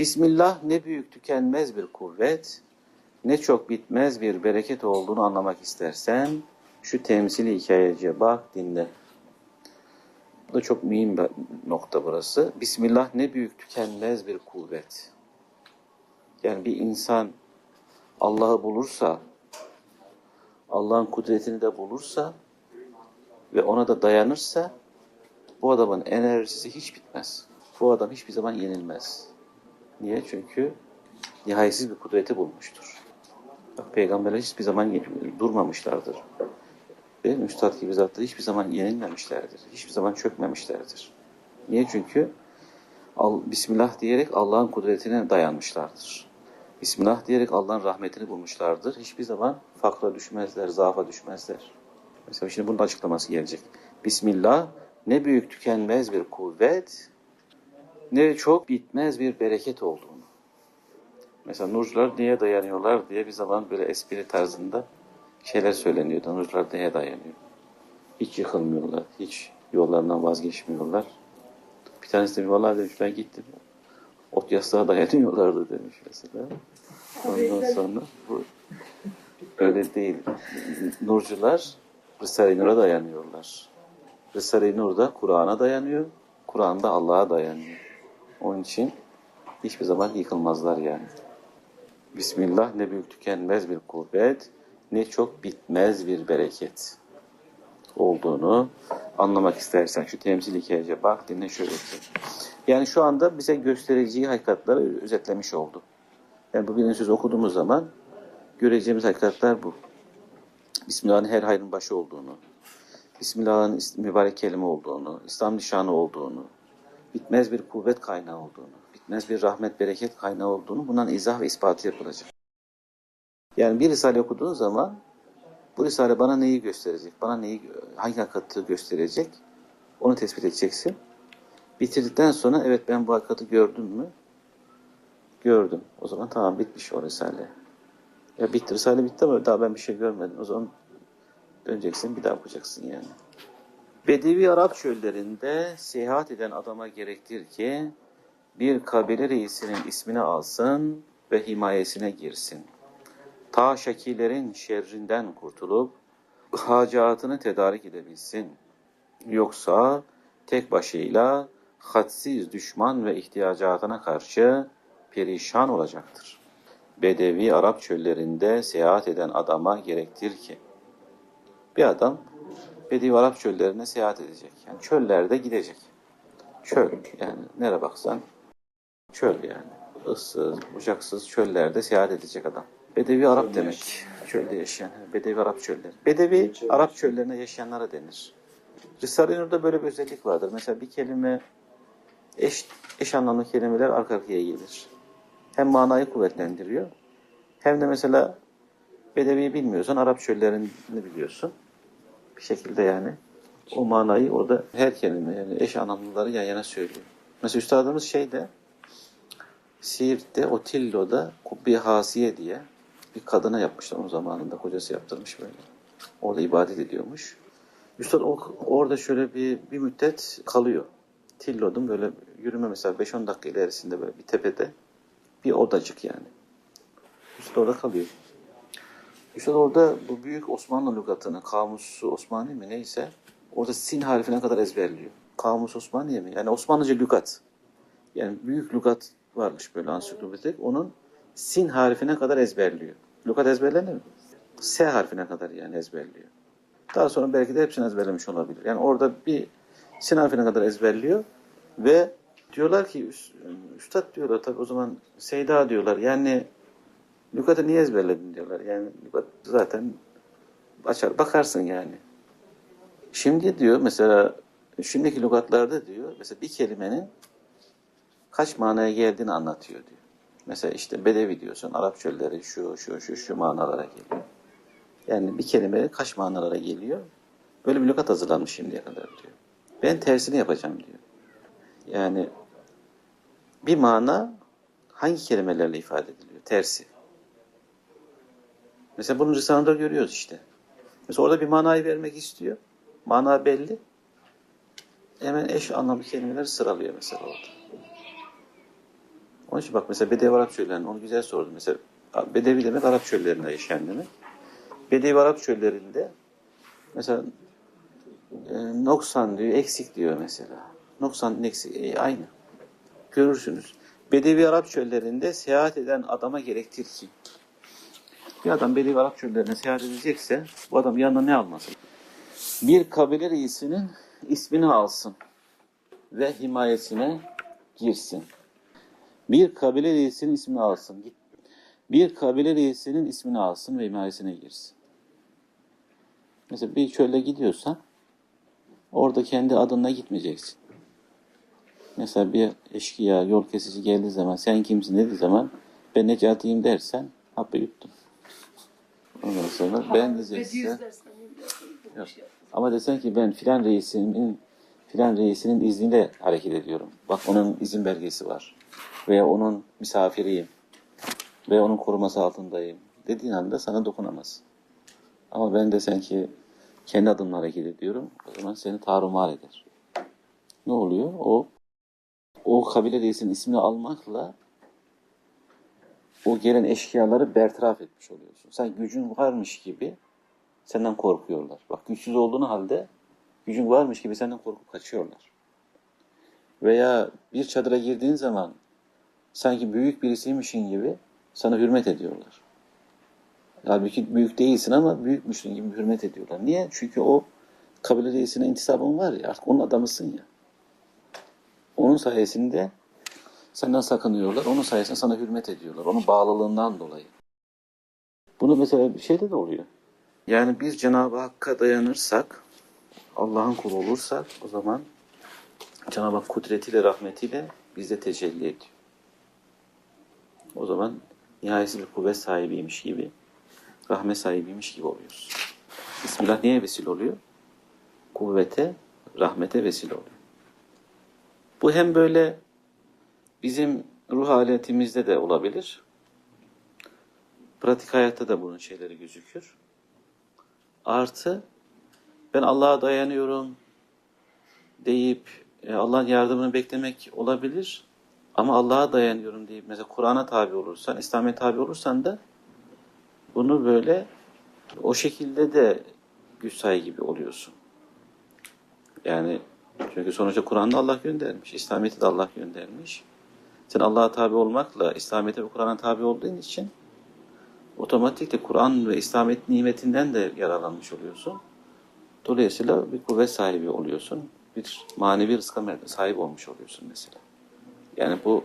Bismillah ne büyük tükenmez bir kuvvet, ne çok bitmez bir bereket olduğunu anlamak istersen şu temsili hikayece bak dinle. Bu da çok mühim bir nokta burası. Bismillah ne büyük tükenmez bir kuvvet. Yani bir insan Allah'ı bulursa, Allah'ın kudretini de bulursa ve ona da dayanırsa bu adamın enerjisi hiç bitmez. Bu adam hiçbir zaman yenilmez. Niye? Çünkü nihayetsiz bir kudreti bulmuştur. Bak, peygamberler hiçbir zaman durmamışlardır. Mi? Üstad gibi zatlar hiçbir zaman yenilmemişlerdir. Hiçbir zaman çökmemişlerdir. Niye? Çünkü Bismillah diyerek Allah'ın kudretine dayanmışlardır. Bismillah diyerek Allah'ın rahmetini bulmuşlardır. Hiçbir zaman fakra düşmezler, zaafa düşmezler. Mesela şimdi bunun açıklaması gelecek. Bismillah ne büyük tükenmez bir kuvvet, ne çok bitmez bir bereket olduğunu. Mesela nurcular niye dayanıyorlar diye bir zaman böyle espri tarzında şeyler söyleniyordu. Nurcular neye dayanıyor? Hiç yıkılmıyorlar, hiç yollarından vazgeçmiyorlar. Bir tanesi de vallahi demiş ben gittim. Ot yastığa dayanıyorlardı demiş mesela. Ondan sonra bu öyle değil. Nurcular Risale-i Nur'a dayanıyorlar. Risale-i Nur da Kur'an'a dayanıyor. Kur'an da Allah'a dayanıyor. Onun için hiçbir zaman yıkılmazlar yani. Bismillah ne büyük tükenmez bir kuvvet, ne çok bitmez bir bereket olduğunu anlamak istersen şu temsil hikayece bak dinle şöyle ki. Yani şu anda bize göstereceği hakikatleri özetlemiş oldu. Yani bu birinci okuduğumuz zaman göreceğimiz hakikatler bu. Bismillah'ın her hayrın başı olduğunu, Bismillah'ın mübarek kelime olduğunu, İslam nişanı olduğunu, bitmez bir kuvvet kaynağı olduğunu, bitmez bir rahmet bereket kaynağı olduğunu bundan izah ve ispatı yapılacak. Yani bir risale okuduğun zaman bu risale bana neyi gösterecek, bana neyi, hangi hakikati gösterecek onu tespit edeceksin. Bitirdikten sonra evet ben bu hakikati gördüm mü? Gördüm. O zaman tamam bitmiş o risale. Ya bitti risale bitti ama daha ben bir şey görmedim. O zaman döneceksin bir daha okuyacaksın yani. Bedevi Arap çöllerinde seyahat eden adama gerektir ki bir kabile reisinin ismini alsın ve himayesine girsin. Ta şakilerin şerrinden kurtulup hacatını tedarik edebilsin. Yoksa tek başıyla hadsiz düşman ve ihtiyacatına karşı perişan olacaktır. Bedevi Arap çöllerinde seyahat eden adama gerektir ki bir adam Bedevi Arap çöllerine seyahat edecek. Yani çöllerde gidecek. Çöl yani nere baksan çöl yani. Issız, bucaksız çöllerde seyahat edecek adam. Bedevi Arap demek. Çölde yaşayan. Bedevi Arap çölleri. Bedevi Arap çöllerine yaşayanlara denir. Risale-i Nur'da böyle bir özellik vardır. Mesela bir kelime eş, eş anlamlı kelimeler arka arkaya gelir. Hem manayı kuvvetlendiriyor hem de mesela Bedevi'yi bilmiyorsan Arap çöllerini biliyorsun. Bir şekilde yani o manayı orada her kelime yani eş anlamlıları yan yana söylüyor. Mesela üstadımız şeyde Siirt'te Otillo'da Kubbi Hasiye diye bir kadına yapmışlar o zamanında kocası yaptırmış böyle. Orada ibadet ediyormuş. Üstad orada şöyle bir, bir müddet kalıyor. Tillo'dun böyle yürüme mesela 5-10 dakika ilerisinde böyle bir tepede bir odacık yani. Üstad orada kalıyor. Üstad orada bu büyük Osmanlı lügatını, kamusu Osmanlı mi neyse orada sin harfine kadar ezberliyor. Kamus Osmanlı mi? Yani Osmanlıca lügat. Yani büyük lügat varmış böyle ansiklopedik. Onun sin harfine kadar ezberliyor. Lügat ezberlenir mi? S harfine kadar yani ezberliyor. Daha sonra belki de hepsini ezberlemiş olabilir. Yani orada bir sin harfine kadar ezberliyor ve diyorlar ki üstad diyorlar tabi o zaman Seyda diyorlar yani lügatı niye ezberledin diyorlar. Yani lügat zaten açar bakarsın yani. Şimdi diyor mesela şimdiki lügatlarda diyor mesela bir kelimenin kaç manaya geldiğini anlatıyor diyor. Mesela işte bedevi diyorsun Arap çölleri şu şu şu şu manalara geliyor. Yani bir kelime kaç manalara geliyor? Böyle bir lügat hazırlanmış şimdiye kadar diyor. Ben tersini yapacağım diyor. Yani bir mana hangi kelimelerle ifade ediliyor? Tersi. Mesela bunu Risale'de görüyoruz işte. Mesela orada bir manayı vermek istiyor. Mana belli. Hemen eş anlamlı kelimeleri sıralıyor mesela orada. Onun için bak mesela Bedevi Arap çöllerinde onu güzel sordum. Mesela Bedevi demek Arap çöllerinde yaşayan demek. Bedevi Arap çöllerinde mesela e, noksan diyor, eksik diyor mesela. Noksan eksik, e, aynı. Görürsünüz. Bedevi Arap çöllerinde seyahat eden adama gerektir ki bir adam Bedevi Arap çöllerine seyahat edecekse bu adam yanına ne almasın? Bir kabile reisinin ismini alsın ve himayesine girsin. Bir kabile reisinin ismini alsın. Bir kabile reisinin ismini alsın ve himayesine girsin. Mesela bir çölde gidiyorsan orada kendi adına gitmeyeceksin. Mesela bir eşkıya, yol kesici geldiği zaman sen kimsin dediği zaman ben Necati'yim dersen hapı yuttun. Ondan sonra ben diyeceksin. Yok. Ama desen ki ben filan reisinin filan reisinin izniyle hareket ediyorum. Bak onun izin belgesi var. Veya onun misafiriyim. Veya onun koruması altındayım. Dediğin anda sana dokunamaz. Ama ben desen ki kendi adımla hareket ediyorum. O zaman seni tarumar eder. Ne oluyor? O o kabile reisinin ismini almakla o gelen eşkıyaları bertaraf etmiş oluyorsun. Sen gücün varmış gibi senden korkuyorlar. Bak güçsüz olduğunu halde gücün varmış gibi senden korkup kaçıyorlar. Veya bir çadıra girdiğin zaman sanki büyük birisiymişin gibi sana hürmet ediyorlar. Halbuki büyük değilsin ama büyükmüşsün gibi hürmet ediyorlar. Niye? Çünkü o kabile reisine intisabın var ya artık onun adamısın ya. Onun sayesinde senden sakınıyorlar. Onun sayesinde sana hürmet ediyorlar. Onun bağlılığından dolayı. Bunu mesela bir şeyde de oluyor. Yani biz Cenab-ı Hakk'a dayanırsak, Allah'ın kulu olursak o zaman Cenab-ı Hak kudretiyle, rahmetiyle bizde tecelli ediyor. O zaman nihayetsiz bir kuvvet sahibiymiş gibi, rahmet sahibiymiş gibi oluyoruz. Bismillah neye vesile oluyor? Kuvvete, rahmete vesile oluyor. Bu hem böyle bizim ruh haletimizde de olabilir. Pratik hayatta da bunun şeyleri gözükür. Artı ben Allah'a dayanıyorum deyip e, Allah'ın yardımını beklemek olabilir. Ama Allah'a dayanıyorum deyip mesela Kur'an'a tabi olursan, İslam'a tabi olursan da bunu böyle o şekilde de güç sahibi gibi oluyorsun. Yani çünkü sonuçta Kur'an'da Allah göndermiş, İslamiyet'i de Allah göndermiş. Sen Allah'a tabi olmakla İslamiyet'e ve Kur'an'a tabi olduğun için otomatikle Kur'an ve İslamiyet nimetinden de yararlanmış oluyorsun. Dolayısıyla bir kuvvet sahibi oluyorsun. Bir manevi rızka sahip olmuş oluyorsun mesela. Yani bu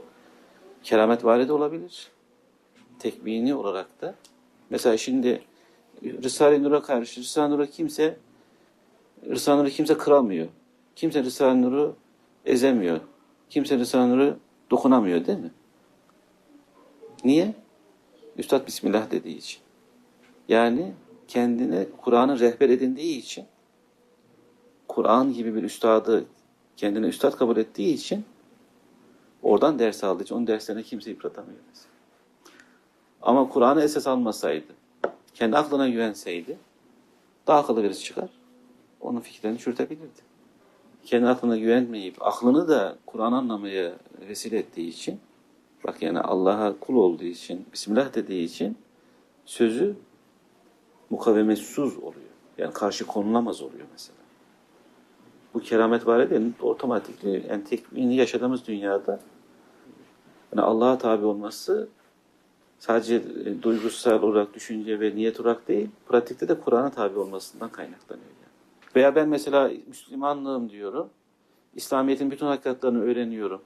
keramet valide olabilir. Tekvini olarak da. Mesela şimdi Risale-i Nur'a karşı Risale-i Nur'a kimse Risale-i Nur'u kimse kıramıyor. Kimse Risale-i Nur'u ezemiyor. Kimse Risale-i Nur'u dokunamıyor değil mi? Niye? Üstad Bismillah dediği için. Yani kendine Kur'an'ı rehber edindiği için Kur'an gibi bir üstadı kendine üstad kabul ettiği için oradan ders aldığı için onun derslerine kimse yıpratamıyor. Ama Kur'an'ı esas almasaydı, kendi aklına güvenseydi daha akıllı birisi çıkar. Onun fikirlerini çürütebilirdi. Kendi aklına güvenmeyip aklını da Kur'an anlamaya vesile ettiği için bak yani Allah'a kul olduğu için, Bismillah dediği için sözü mukavemetsuz oluyor. Yani karşı konulamaz oluyor mesela. Bu keramet var değil, otomatikli yani tekvini yaşadığımız dünyada yani Allah'a tabi olması sadece e, duygusal olarak, düşünce ve niyet olarak değil, pratikte de Kur'an'a tabi olmasından kaynaklanıyor. Veya ben mesela Müslümanlığım diyorum, İslamiyet'in bütün hakikatlerini öğreniyorum.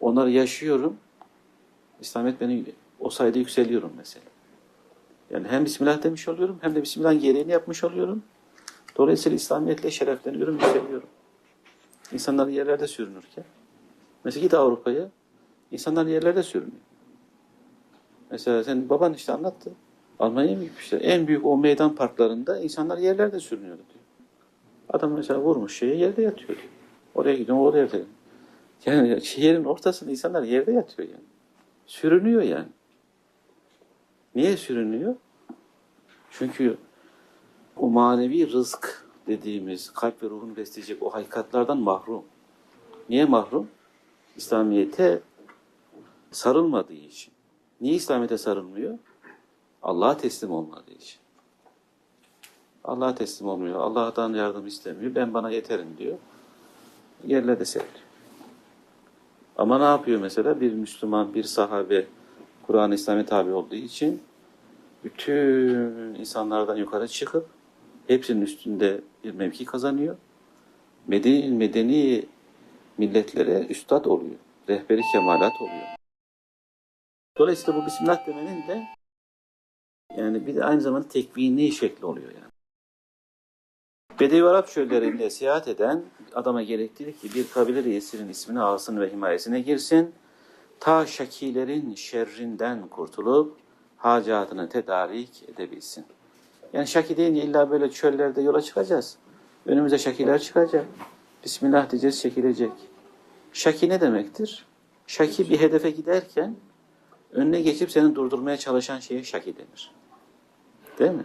Onları yaşıyorum. İslamiyet beni o sayede yükseliyorum mesela. Yani hem Bismillah demiş oluyorum hem de Bismillah'ın gereğini yapmış oluyorum. Dolayısıyla İslamiyetle şerefleniyorum, yükseliyorum. İnsanlar yerlerde sürünürken. Mesela git Avrupa'ya, insanlar yerlerde sürünüyor. Mesela senin baban işte anlattı. Almanya'ya mı gitmişler? En büyük o meydan parklarında insanlar yerlerde sürünüyordu. Adam mesela vurmuş şeye yerde yatıyor. Oraya gidiyor, oraya yatıyor. Yani şehrin ortasında insanlar yerde yatıyor yani. Sürünüyor yani. Niye sürünüyor? Çünkü o manevi rızk dediğimiz kalp ve ruhunu besleyecek o hakikatlardan mahrum. Niye mahrum? İslamiyet'e Sarılmadığı için. Niye İslamiyet'e sarılmıyor? Allah'a teslim olmadığı için. Allah'a teslim olmuyor. Allah'tan yardım istemiyor. Ben bana yeterim diyor. Yerlerde seriliyor. Ama ne yapıyor mesela? Bir Müslüman, bir sahabe Kur'an-ı İslam'a tabi olduğu için bütün insanlardan yukarı çıkıp hepsinin üstünde bir mevki kazanıyor. Medeni, medeni milletlere üstad oluyor. Rehberi kemalat oluyor. Dolayısıyla bu Bismillah demenin de yani bir de aynı zamanda tekvini şekli oluyor yani. Bedevi Arap çöllerinde seyahat eden adama gerektirir ki bir kabile reisinin ismini alsın ve himayesine girsin. Ta şakilerin şerrinden kurtulup hacatını tedarik edebilsin. Yani şaki deyince illa böyle çöllerde yola çıkacağız. Önümüze şakiler çıkacak. Bismillah diyeceğiz çekilecek. Şaki ne demektir? Şaki bir hedefe giderken önüne geçip seni durdurmaya çalışan şeye şaki denir. Değil mi?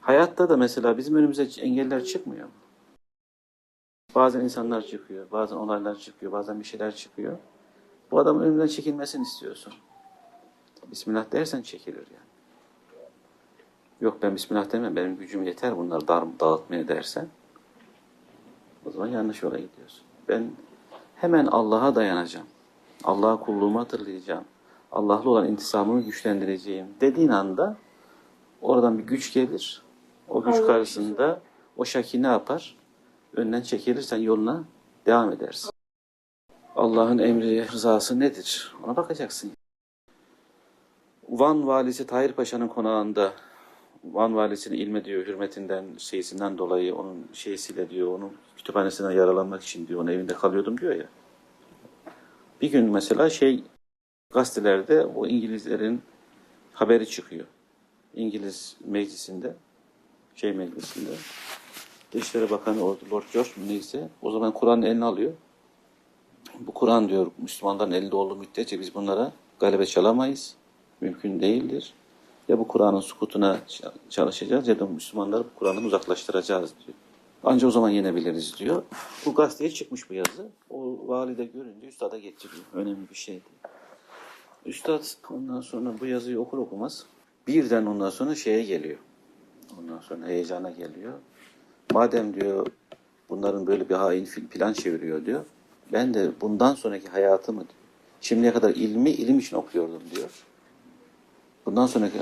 Hayatta da mesela bizim önümüze engeller çıkmıyor? Bazen insanlar çıkıyor, bazen olaylar çıkıyor, bazen bir şeyler çıkıyor. Bu adamın önünden çekilmesini istiyorsun. Bismillah dersen çekilir yani. Yok ben Bismillah demem, benim gücüm yeter bunları dar, dağıtmaya dersen o zaman yanlış yola gidiyorsun. Ben hemen Allah'a dayanacağım. Allah'a kulluğumu hatırlayacağım. Allah'la olan intisamımı güçlendireceğim dediğin anda oradan bir güç gelir. O güç Allah karşısında o şaki ne yapar? Önden çekilirsen yoluna devam edersin. Allah'ın emri, rızası nedir? Ona bakacaksın. Van valisi Tahir Paşa'nın konağında Van valisinin ilme diyor hürmetinden, şeysinden dolayı onun şeysiyle diyor, onun kütüphanesine yaralanmak için diyor, onun evinde kalıyordum diyor ya. Bir gün mesela şey gazetelerde o İngilizlerin haberi çıkıyor. İngiliz meclisinde, şey meclisinde. Dışişleri Bakanı Lord George mu neyse o zaman Kur'an'ın eline alıyor. Bu Kur'an diyor Müslümanların elinde olduğu müddetçe biz bunlara galebe çalamayız. Mümkün değildir. Ya bu Kur'an'ın sukutuna çalışacağız ya da Müslümanları bu Kur'an'dan uzaklaştıracağız diyor. Ancak o zaman yenebiliriz diyor. Bu gazeteye çıkmış bu yazı. O valide görünce üstada getiriyor. Önemli bir şeydi. Üstad ondan sonra bu yazıyı okur okumaz birden ondan sonra şeye geliyor. Ondan sonra heyecana geliyor. Madem diyor bunların böyle bir hain plan çeviriyor diyor. Ben de bundan sonraki hayatımı diyor, şimdiye kadar ilmi ilim için okuyordum diyor. Bundan sonraki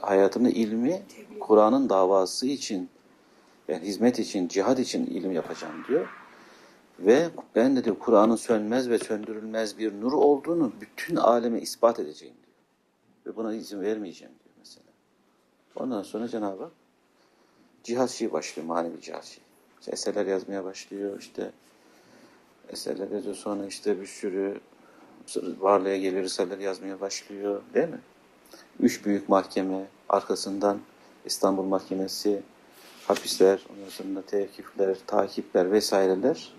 hayatımda ilmi Kur'an'ın davası için yani hizmet için, cihad için ilim yapacağım diyor. Ve ben de diyor Kur'an'ın sönmez ve söndürülmez bir nur olduğunu bütün aleme ispat edeceğim diyor. Ve buna izin vermeyeceğim diyor. Ondan sonra Cenab-ı Hak cihaz şeyi başlıyor, manevi cihaz şeyi. İşte eserler yazmaya başlıyor, işte eserler yazıyor sonra işte bir sürü varlığa gelir eserler yazmaya başlıyor, değil mi? Üç büyük mahkeme, arkasından İstanbul Mahkemesi, hapisler, ondan sonra tevkifler, takipler vesaireler.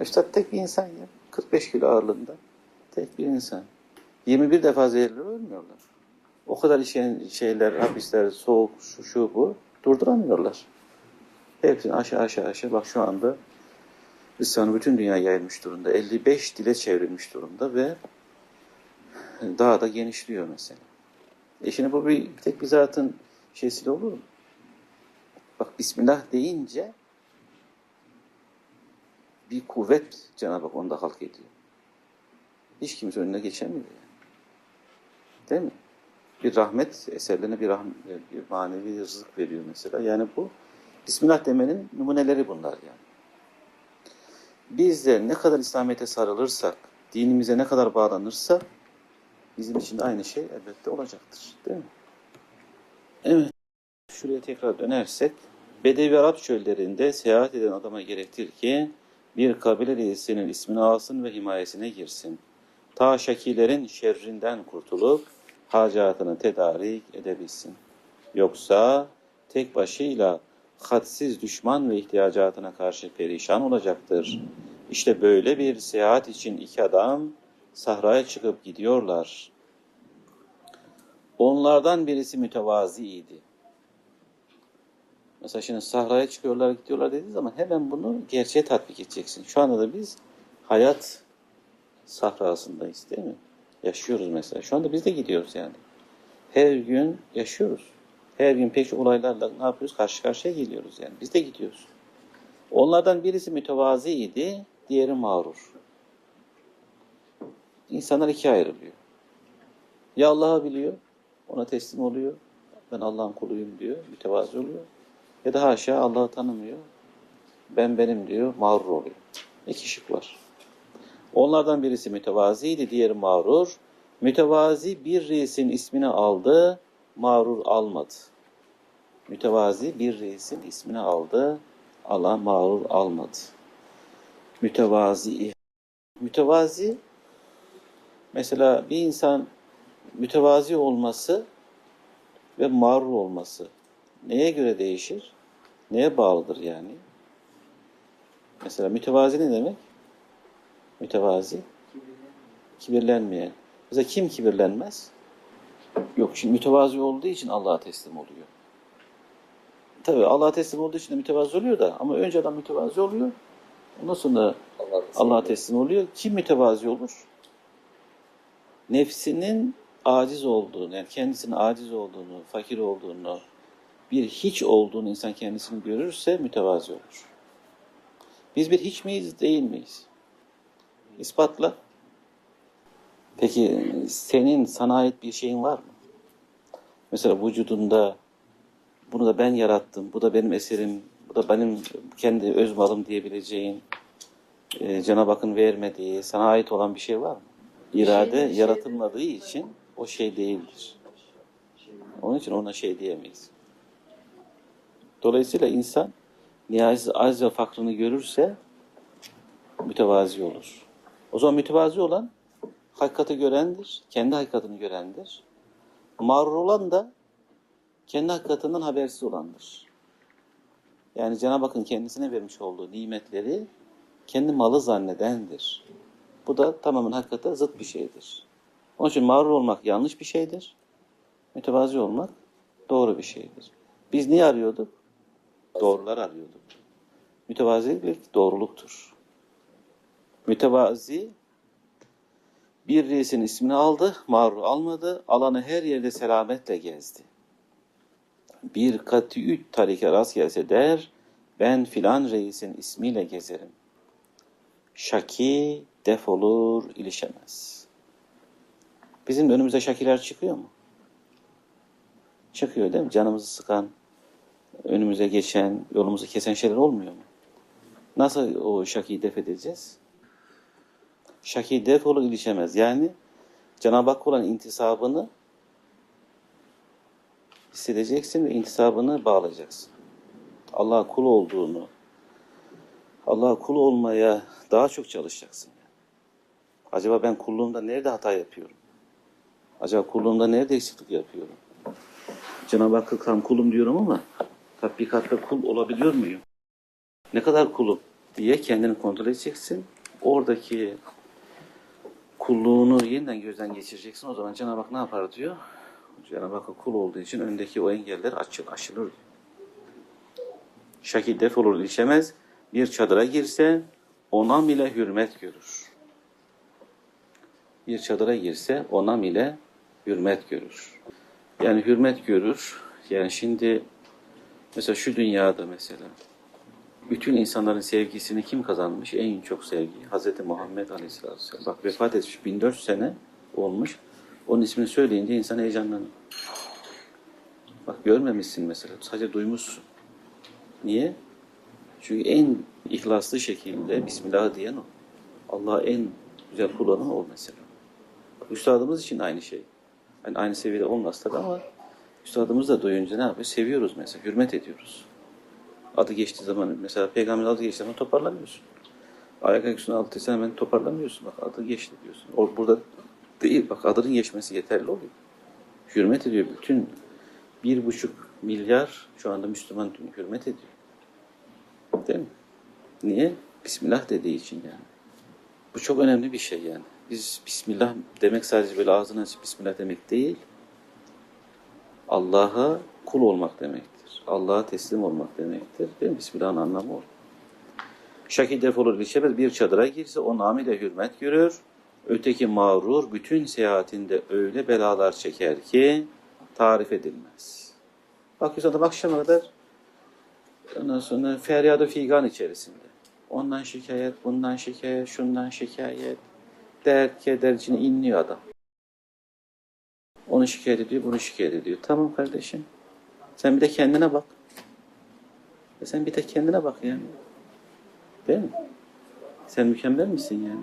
Üstad tek bir insan ya. 45 kilo ağırlığında. Tek bir insan. 21 defa zehirli ölmüyorlar. O kadar işin şeyler, hapisler, soğuk, şu, şu, bu durduramıyorlar. Hepsini aşağı aşağı aşağı. Bak şu anda Risale bütün dünya yayılmış durumda. 55 dile çevrilmiş durumda ve daha da genişliyor mesela. E şimdi bu bir, bir tek bir zatın şeysiyle olur mu? Bak Bismillah deyince bir kuvvet Cenab-ı Hak onda halk ediyor. Hiç kimse önüne geçemiyor yani. Değil mi? Bir rahmet eserlerine bir, rahmet, bir manevi rızık veriyor mesela. Yani bu Bismillah demenin numuneleri bunlar yani. Biz de ne kadar İslamiyet'e sarılırsak, dinimize ne kadar bağlanırsak bizim için de aynı şey elbette olacaktır. Değil mi? Evet. Şuraya tekrar dönersek, Bedevi Arap çöllerinde seyahat eden adama gerektir ki bir kabile reisinin ismini alsın ve himayesine girsin. Ta şakilerin şerrinden kurtulup hacatını tedarik edebilsin. Yoksa tek başıyla hadsiz düşman ve ihtiyacatına karşı perişan olacaktır. İşte böyle bir seyahat için iki adam sahraya çıkıp gidiyorlar. Onlardan birisi mütevaziydi. Mesela şimdi sahraya çıkıyorlar, gidiyorlar dediği zaman hemen bunu gerçeğe tatbik edeceksin. Şu anda da biz hayat sahrasındayız değil mi? Yaşıyoruz mesela. Şu anda biz de gidiyoruz yani. Her gün yaşıyoruz. Her gün pek olaylarla ne yapıyoruz? Karşı karşıya geliyoruz yani. Biz de gidiyoruz. Onlardan birisi mütevazi idi, diğeri mağrur. İnsanlar ikiye ayrılıyor. Ya Allah'ı biliyor, ona teslim oluyor. Ben Allah'ın kuluyum diyor, mütevazi oluyor. Ya da haşa Allah'ı tanımıyor. Ben benim diyor, mağrur oluyor. İki şık var. Onlardan birisi mütevaziydi, diğeri mağrur. Mütevazi bir reisin ismini aldı, mağrur almadı. Mütevazi bir reisin ismini aldı, Allah mağrur almadı. Mütevazi. Mütevazi, mesela bir insan mütevazi olması ve mağrur olması neye göre değişir? Neye bağlıdır yani? Mesela mütevazi ne demek? Mütevazi. Kibirlenmeyen. Mesela kim kibirlenmez? Yok şimdi mütevazi olduğu için Allah'a teslim oluyor. Tabii Allah'a teslim olduğu için de mütevazi oluyor da ama önce adam mütevazi oluyor. Ondan sonra Allah Allah'a teslim oluyor. Kim mütevazi olur? Nefsinin aciz olduğunu, yani kendisinin aciz olduğunu, fakir olduğunu, bir hiç olduğunu insan kendisini görürse mütevazi olur. Biz bir hiç miyiz, değil miyiz? İspatla. Peki senin sana ait bir şeyin var mı? Mesela vücudunda bunu da ben yarattım, bu da benim eserim, bu da benim kendi öz malım diyebileceğin, e, Cenab-ı Hakk'ın vermediği, sana ait olan bir şey var mı? İrade şey- yaratılmadığı için o şey değildir. Onun için ona şey diyemeyiz. Dolayısıyla insan nihayetsiz aciz ve fakrını görürse mütevazi olur. O zaman mütevazi olan hakikati görendir, kendi hakikatini görendir. Mağrur olan da kendi hakikatinden habersiz olandır. Yani Cenab-ı Hakk'ın kendisine vermiş olduğu nimetleri kendi malı zannedendir. Bu da tamamen hakikate zıt bir şeydir. Onun için mağrur olmak yanlış bir şeydir. Mütevazi olmak doğru bir şeydir. Biz niye arıyorduk? Doğrular arıyorduk. Mütevazilik doğruluktur. Mütevazi bir reisin ismini aldı, mağrur almadı, alanı her yerde selametle gezdi. Bir katü tarike rast gelse der, ben filan reisin ismiyle gezerim. Şaki defolur, ilişemez. Bizim önümüze şakiler çıkıyor mu? Çıkıyor değil mi? Canımızı sıkan, önümüze geçen, yolumuzu kesen şeyler olmuyor mu? Nasıl o şakiyi def edeceğiz? Şaki defolu ilişemez. Yani Cenab-ı Hakk'a olan intisabını hissedeceksin ve intisabını bağlayacaksın. Allah'a kul olduğunu, Allah'a kul olmaya daha çok çalışacaksın. Acaba ben kulluğumda nerede hata yapıyorum? Acaba kulluğumda nerede eksiklik yapıyorum? Cenab-ı Hakk'a tam kulum diyorum ama tatbikatta kul olabiliyor muyum? Ne kadar kulum diye kendini kontrol edeceksin. Oradaki kulluğunu yeniden gözden geçireceksin. O zaman Cenab-ı Hak ne yapar diyor? Cenab-ı Hakk'a kul olduğu için öndeki o engeller açıl, aşılır diyor. Şakil defolur ilişemez. Bir çadıra girse onam ile hürmet görür. Bir çadıra girse onam ile hürmet görür. Yani hürmet görür. Yani şimdi mesela şu dünyada mesela bütün insanların sevgisini kim kazanmış? En çok sevgi. Hazreti Muhammed Aleyhisselatü Vesselam. Bak vefat etmiş 1400 sene olmuş. Onun ismini söyleyince insan heyecanlanır. Bak görmemişsin mesela. Sadece duymuşsun. Niye? Çünkü en ihlaslı şekilde Bismillah diyen o. Allah'a en güzel kullanan o mesela. Bak, üstadımız için aynı şey. Yani aynı seviyede olmaz tabii ama üstadımız da duyunca ne yapıyor? Seviyoruz mesela, hürmet ediyoruz. Adı geçtiği zaman mesela peygamberin adı geçtiği zaman toparlamıyorsun. Ayak üstüne altıysa hemen toparlamıyorsun. Bak adı geçti diyorsun. O, burada değil bak adının geçmesi yeterli oluyor. Hürmet ediyor. Bütün bir buçuk milyar şu anda Müslüman hürmet ediyor. Değil mi? Niye? Bismillah dediği için yani. Bu çok önemli bir şey yani. Biz Bismillah demek sadece böyle ağzını açıp Bismillah demek değil. Allah'a kul olmak demektir. Allah'a teslim olmak demektir. Değil mi? Bismillah'ın anlamı o. Şaki defolur ilişemez bir çadıra girse o namıyla hürmet görür. Öteki mağrur bütün seyahatinde öyle belalar çeker ki tarif edilmez. Bakıyorsun adam akşama kadar ondan sonra feryadı figan içerisinde. Ondan şikayet, bundan şikayet, şundan şikayet. Dert, keder içine inliyor adam. Onu şikayet ediyor, bunu şikayet ediyor. Tamam kardeşim. Sen bir de kendine bak. E sen bir de kendine bak yani. Değil mi? Sen mükemmel misin yani?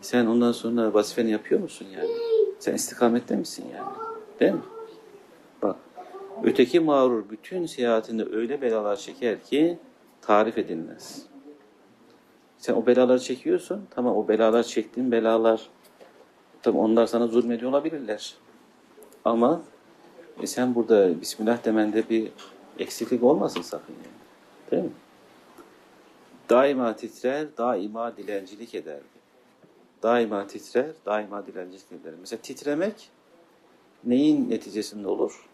Sen ondan sonra vazifeni yapıyor musun yani? Sen istikamette misin yani? Değil mi? Bak. Öteki mağrur bütün seyahatinde öyle belalar çeker ki tarif edilmez. Sen o belaları çekiyorsun. Tamam o belalar çektiğin belalar tabii onlar sana zulmediyor olabilirler. Ama e sen burada Bismillah demende bir eksiklik olmasın sakın yani. Değil mi? Daima titrer, daima dilencilik ederdi. Daima titrer, daima dilencilik eder. Mesela titremek neyin neticesinde olur?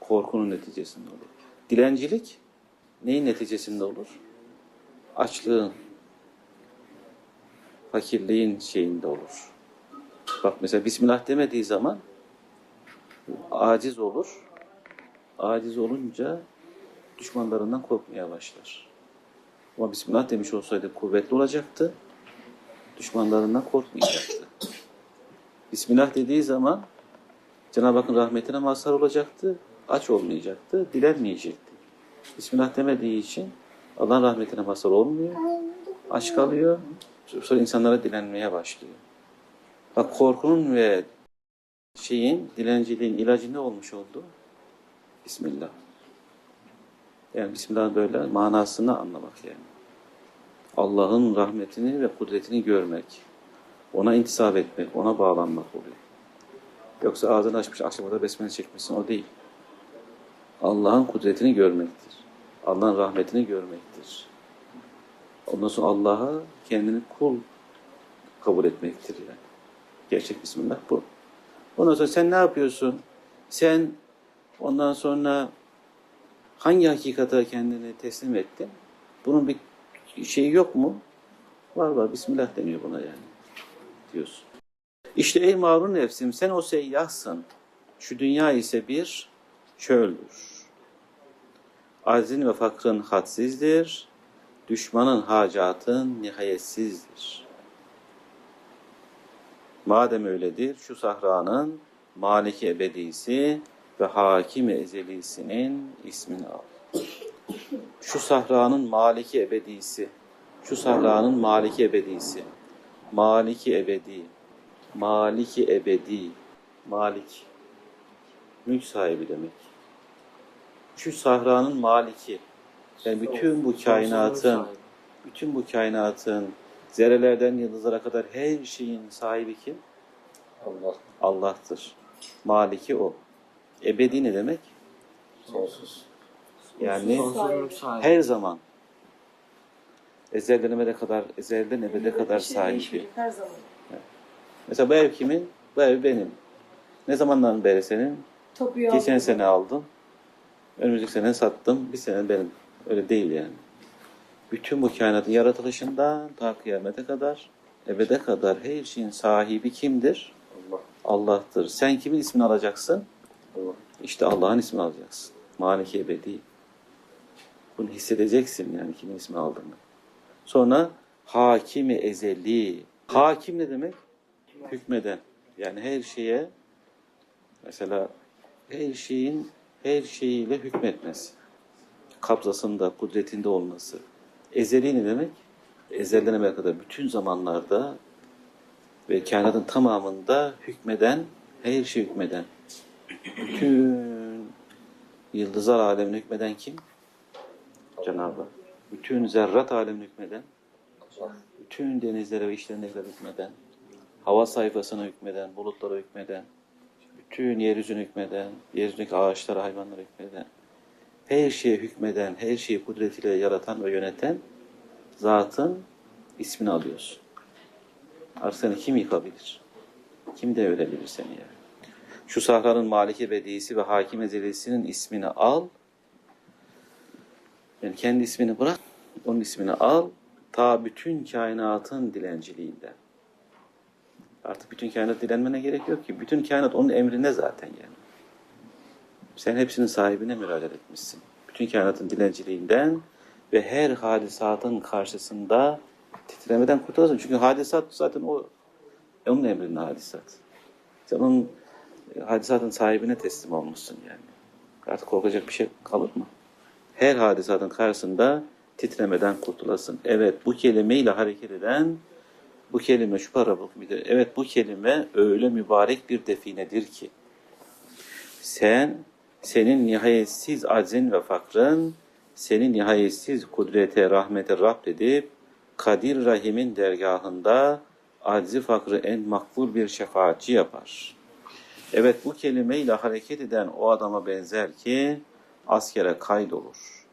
Korkunun neticesinde olur. Dilencilik neyin neticesinde olur? Açlığın, fakirliğin şeyinde olur. Bak mesela Bismillah demediği zaman aciz olur. Aciz olunca düşmanlarından korkmaya başlar. Ama Bismillah demiş olsaydı kuvvetli olacaktı. Düşmanlarından korkmayacaktı. Bismillah dediği zaman Cenab-ı Hakk'ın rahmetine mazhar olacaktı. Aç olmayacaktı. Dilenmeyecekti. Bismillah demediği için Allah'ın rahmetine mazhar olmuyor. Aç kalıyor. Sonra insanlara dilenmeye başlıyor. Bak korkunun ve şeyin, dilenciliğin ilacı ne olmuş oldu? Bismillah. Yani Bismillah'ın böyle manasını anlamak yani. Allah'ın rahmetini ve kudretini görmek. Ona intisap etmek, ona bağlanmak oluyor. Yoksa ağzını açmış akşama da besmele çekmişsin o değil. Allah'ın kudretini görmektir. Allah'ın rahmetini görmektir. Ondan sonra Allah'a kendini kul kabul etmektir yani. Gerçek Bismillah bu. Ondan sonra sen ne yapıyorsun? Sen ondan sonra hangi hakikate kendini teslim ettin? Bunun bir şeyi yok mu? Var var. Bismillah deniyor buna yani. Diyorsun. İşte ey mağrur nefsim sen o seyyahsın. Şu dünya ise bir çöldür. Aczin ve fakrın hadsizdir. Düşmanın hacatın nihayetsizdir. Madem öyledir şu sahranın maliki ebedisi ve hakimi ezelisinin ismini al. Şu sahranın maliki ebedisi, şu sahranın maliki ebedisi, maliki ebedi, maliki ebedi, malik, mülk sahibi demek. Şu sahranın maliki, yani bütün bu kainatın, bütün bu kainatın, zerrelerden yıldızlara kadar her şeyin sahibi kim? Allah Allah'tır. Maliki o. Ebedi ne demek? sonsuz. Yani Sonsuz sahibi. her zaman. Ezelden ebede kadar, ezelden ebede kadar şey sahibi. Her zaman. Mesela bu ev kimin? Bu ev benim. Ne zamandan beri senin? Topuyu Geçen aldım. sene aldım. Önümüzdeki sene sattım. Bir sene benim. Öyle değil yani. Bütün bu kainatın yaratılışından ta kıyamete kadar, ebede kadar her şeyin sahibi kimdir? Allah. Allah'tır. Sen kimin ismini alacaksın? Allah. İşte Allah'ın ismini alacaksın. Maliki ebedi. Bunu hissedeceksin yani kimin ismini aldığını. Sonra hakimi ezeli. Hakim ne demek? Hükmeden. Yani her şeye mesela her şeyin her şeyiyle hükmetmesi. Kabzasında, kudretinde olması. Ezeli ne demek? Ezelden ebede kadar bütün zamanlarda ve kainatın tamamında hükmeden, her şey hükmeden. Bütün yıldızlar alemine hükmeden kim? Cenab-ı. Bütün zerrat alemine hükmeden, bütün denizlere ve işlerindekilere hükmeden, hava sayfasına hükmeden, bulutlara hükmeden, bütün yeryüzüne hükmeden, yeryüzündeki ağaçlara, hayvanlara hükmeden, her şeye hükmeden, her şeyi kudretiyle yaratan ve yöneten zatın ismini alıyorsun. Artık seni kim yıkabilir? Kim devirebilir seni yani? Şu sahranın maliki bedisi ve hakim ezelisinin ismini al. Yani kendi ismini bırak, onun ismini al. Ta bütün kainatın dilenciliğinden. Artık bütün kainat dilenmene gerek yok ki. Bütün kainat onun emrinde zaten yani. Sen hepsinin sahibine müracaat etmişsin. Bütün kainatın dilenciliğinden ve her hadisatın karşısında titremeden kurtulasın. Çünkü hadisat zaten o onun emrinde hadisat. Sen onun e, hadisatın sahibine teslim olmuşsun yani. Artık korkacak bir şey kalır mı? Her hadisatın karşısında titremeden kurtulasın. Evet bu kelimeyle hareket eden bu kelime şu para midir? Evet bu kelime öyle mübarek bir definedir ki sen senin nihayetsiz aczin ve fakrın seni nihayetsiz kudrete, rahmete Rab edip Kadir Rahim'in dergahında aczi fakrı en makbul bir şefaatçi yapar. Evet bu kelimeyle hareket eden o adama benzer ki askere kaydolur.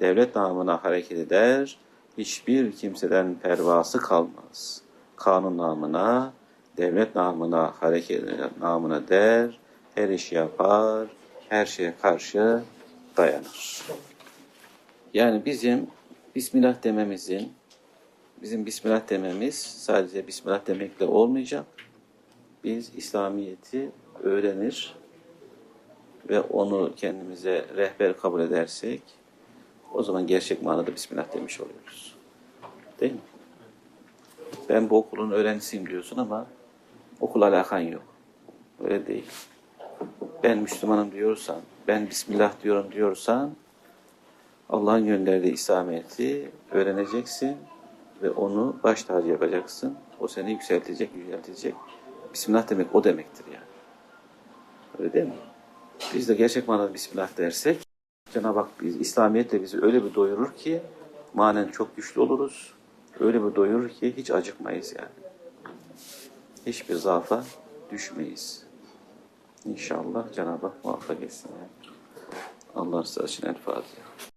Devlet namına hareket eder, hiçbir kimseden pervası kalmaz. Kanun namına, devlet namına hareket namına der, her işi yapar, her şeye karşı dayanır. Yani bizim Bismillah dememizin, bizim Bismillah dememiz sadece Bismillah demekle olmayacak. Biz İslamiyet'i öğrenir ve onu kendimize rehber kabul edersek o zaman gerçek manada Bismillah demiş oluyoruz. Değil mi? Ben bu okulun öğrencisiyim diyorsun ama okul alakan yok. Öyle değil. Ben Müslümanım diyorsan, ben Bismillah diyorum diyorsan Allah'ın gönderdiği İslamiyet'i öğreneceksin ve onu baş tacı yapacaksın. O seni yükseltecek, yüceltecek. Bismillah demek o demektir yani. Öyle değil mi? Biz de gerçek manada Bismillah dersek Cenab-ı Hak biz, İslamiyetle bizi öyle bir doyurur ki manen çok güçlü oluruz. Öyle bir doyurur ki hiç acıkmayız yani. Hiçbir zaafa düşmeyiz. İnşallah Cenab-ı Hak muvaffak etsin. Allah rızası için El Fatiha.